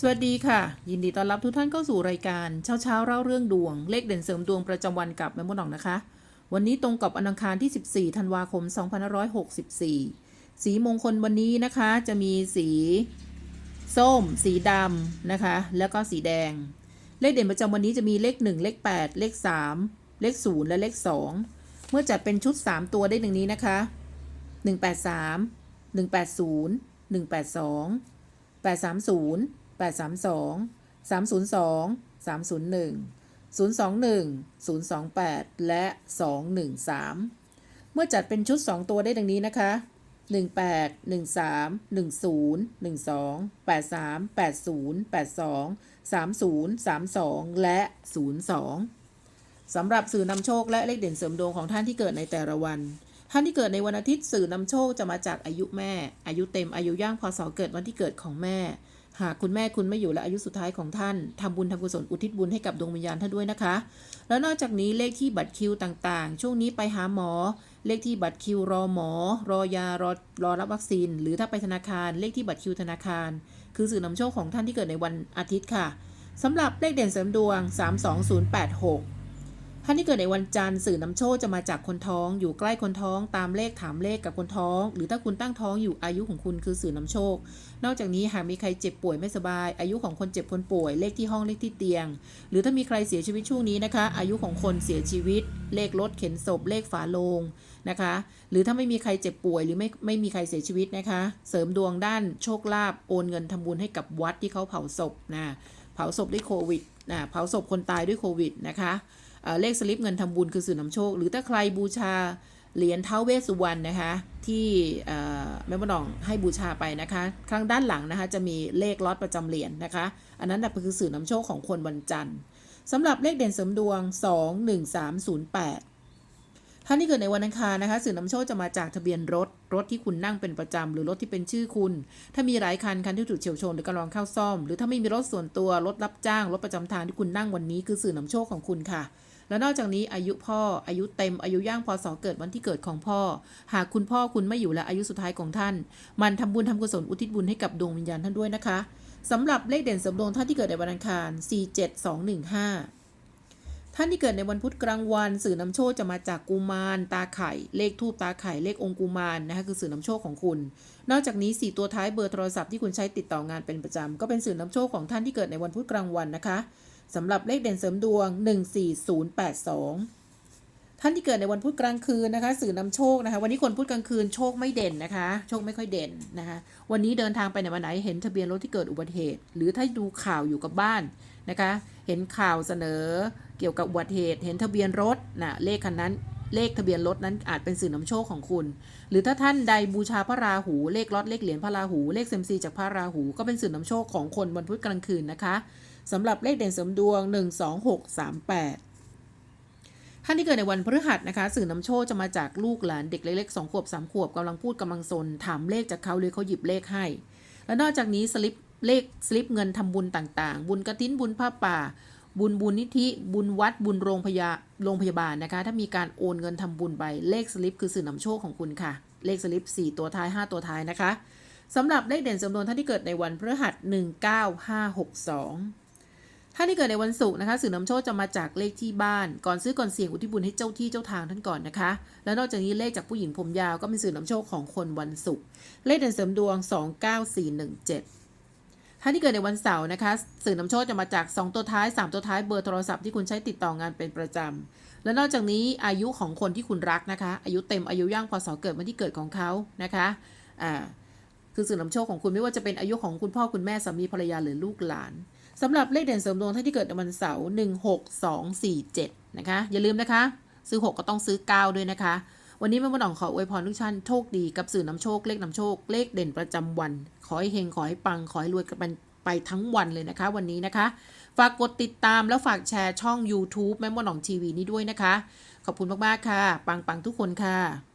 สวัสดีค่ะ ยินดีต้อนรับทุกท่านเข้าสู่รายการเช้าเช้าเล่าเรื่องดวง เลขเด่นเสริมดวงประจำวันกับแม่มดหนองนะคะ วันนี้ตรงกับอนังคารที่ 14ธันวาคม 2564 สีมงคลวันนี้นะคะจะมีสีส้ม สีดำนะคะ แล้วก็สีแดง เลขเด่นประจำวันนี้จะมีเลข 1 เลข 8 เลข 3 เลข 0 และเลข 2 เมื่อจัดเป็นชุด 3 ตัวได้ดังนี้นะคะ 183 180 182 830 832 302 301 021 028 และ 213 เมื่อจัดเป็นชุด 2 ตัวได้ดังนี้นะคะ 18 13 10 12 83 80 82 30 32 และ 02 สำหรับสื่อนำโชคและเลขเด่นเสริมดวงของท่านที่เกิดในแต่ละวัน ท่านที่เกิดในวันอาทิตย์สื่อนำโชคจะมาจากอายุแม่ อายุเต็มอายุย่างพศเกิดวันที่เกิดของแม่ หากคุณแม่คุณไม่อยู่และอายุสุดท้ายของท่านทำบุญทำกุศลอุทิศบุญให้กับดวงวิญญาณท่านด้วยนะคะ แล้วนอกจากนี้เลขที่บัตรคิวต่างๆ ช่วงนี้ไปหาหมอ เลขที่บัตรคิวรอหมอ รอยารอรอรับวัคซีน หรือถ้าไปธนาคาร เลขที่บัตรคิวธนาคาร คือสื่อนำโชคของท่านที่เกิดในวันอาทิตย์ค่ะสำหรับเลขเด่นเสริมดวง 32086 ท่านที่เกิดในวันจันทร์สื่อนำโชคจะมาจากคนท้อง อยู่ใกล้คนท้องตามเลขถามเลขกับคนท้อง หรือถ้าคุณตั้งท้องอยู่อายุของคุณคือสื่อนำโชค นอกจากนี้หากมีใครเจ็บป่วยไม่สบาย อายุของคนเจ็บคนป่วย เลขที่ห้องเลขที่เตียง หรือถ้ามีใครเสียชีวิตช่วงนี้นะคะ อายุของคนเสียชีวิต เลขรถเข็นศพเลขฝาโลงนะคะ หรือถ้าไม่มีใครเจ็บป่วยหรือไม่ไม่มีใครเสียชีวิตนะคะ เสริมดวงด้านโชคลาภโอนเงินทำบุญให้กับวัดที่เขาเผาศพนะ เผาศพด้วยโควิดนะเผาศพคนตายด้วยโควิดนะคะเเลขสลิปเงินทำบุญคือสื่อนำโชค หรือถ้าใครบูชาเหรียญเท้าเวสุวรรณนะคะ ที่แม่บ้านองให้บูชาไปนะคะข้างด้านหลังนะคะจะมีเลขล็อตประจำเหรียญนะคะ อันนั้นน่ะคือสื่อนำโชคของคนวันจันทร์สำหรับเลขเด่นเสริมดวง 21308 ท่านที่เกิดในวันอังคารนะคะ สื่อนำโชคจะมาจากทะเบียนรถ รถที่คุณนั่งเป็นประจำหรือรถที่เป็นชื่อคุณ ถ้ามีหลายคันคันที่ถูกเฉียวชนหรือกำลังเข้าซ่อม หรือถ้าไม่มีรถส่วนตัวรถรับจ้างรถประจำทางที่คุณนั่งวันนี้คือสื่อนำโชคของคุณค่ะแล้วนอกจากนี้อายุพ่ออายุเต็มอายุย่างพศเกิดวันที่เกิดของพ่อ หากคุณพ่อคุณไม่อยู่และอายุสุดท้ายของท่าน มันทำบุญทำกุศลอุทิศบุญให้กับดวงวิญญาณท่านด้วยนะคะสำหรับเลขเด่นสมดวงท่านที่เกิดในวันอังคาร 47215 ท่านที่เกิดในวันพุธกลางวัน สื่อนำโชคจะมาจากกุมาร ตาไข่ เลขทูปตาไข่เลของค์กุมารนะคะคือสื่อนำโชคของคุณ นอกจากนี้ 4 ตัวท้ายเบอร์โทรศัพท์ที่คุณใช้ติดต่องานเป็นประจำก็เป็นสื่อนำโชคของท่านที่เกิดในวันพุธกลางวันนะคะสำหรับเลขเด่นเสริมดวง 14082 ท่านที่เกิดในวันพุธกลางคืนนะคะ สื่อนำโชคนะคะ วันนี้คนพุธกลางคืนโชคไม่เด่นนะคะ โชคไม่ค่อยเด่นนะคะ วันนี้เดินทางไปไหนมาไหนเห็นทะเบียนรถที่เกิดอุบัติเหตุ หรือถ้าดูข่าวอยู่กับบ้านนะคะ เห็นข่าวเสนอเกี่ยวกับอุบัติเหตุ เห็นทะเบียนรถนะเลขคันนั้นเลขทะเบียนรถนั้นอาจเป็นสื่อนำโชคของคุณ หรือถ้าท่านใดบูชาพระราหู เลขล็อตเลขเหรียญพระราหู เลขเซมซีจากพระราหู ก็เป็นสื่อนำโชคของคนวันพุธกลางคืนนะคะสำหรับเลขเด่นเสริมดวง 12638 ท่านที่เกิดในวันพฤหัสนะคะ สื่อนำโชคจะมาจากลูกหลานเด็กเล็กๆ2ขวบ3ขวบกำลังพูดกำลังซนถามเลขจากเขาเลยเขาหยิบเลขให้ และนอกจากนี้สลิปเลขสลิปเงินทำบุญต่างๆ บุญกระถินบุญผ้าป่า บุญบุญนิธิ บุญวัดบุญโรงพยาโรงพยาบาลนะคะ ถ้ามีการโอนเงินทำบุญไปเลขสลิปคือสื่อนำโชคของคุณค่ะ เลขสลิป 4 ตัวท้าย 5 ตัวท้ายนะคะสำหรับเลขเด่นจำนวนท่านที่เกิดในวันพฤหัส 19562 ท่าที่เกิดในวันศุกร์นะคะสื่อนำโชคจะมาจากเลขที่บ้าน ก่อนซื้อก่อนเสี่ยงอุทิศบุญให้เจ้าที่เจ้าทางท่านก่อนนะคะ แล้วนอกจากนี้เลขจากผู้หญิงผมยาวก็เป็นสื่อนำโชคของคนวันศุกร์เลขเด่นเสริมดวง 29417ท่านที่เกิดในวันเสาร์นะคะ สื่อนำโชคจะมาจาก 2 ตัวท้าย 3 ตัวท้ายเบอร์โทรศัพท์ที่คุณใช้ติดต่องานเป็นประจำ และนอกจากนี้อายุของคนที่คุณรักนะคะ อายุเต็มอายุย่างพศเกิดวันที่เกิดของเขานะคะอ่าคือสื่อนำโชคของคุณไม่ว่าจะเป็นอายุของคุณพ่อคุณแม่สามีภรรยาหรือลูกหลาน สำหรับเลขเด่นเสริมดวงท่านที่เกิดในวันเสาร์16247นะคะ อย่าลืมนะคะ ซื้อ6ก็ต้องซื้อ9ด้วยนะคะ วันนี้แม่บ้านอ่องขออวยพรทุกท่านโชคดีกับสื่อนำโชคเลขนำโชค เลขเด่นประจำวัน ขอให้เฮงขอให้ปังขอให้รวยกันไปทั้งวันเลยนะคะ วันนี้นะคะ ฝากกดติดตามแล้วฝากแชร์ช่อง YouTube แม่บ้านอ่องทีวีนี้ด้วยนะคะ ขอบคุณมากๆค่ะ ปังๆทุกคนค่ะ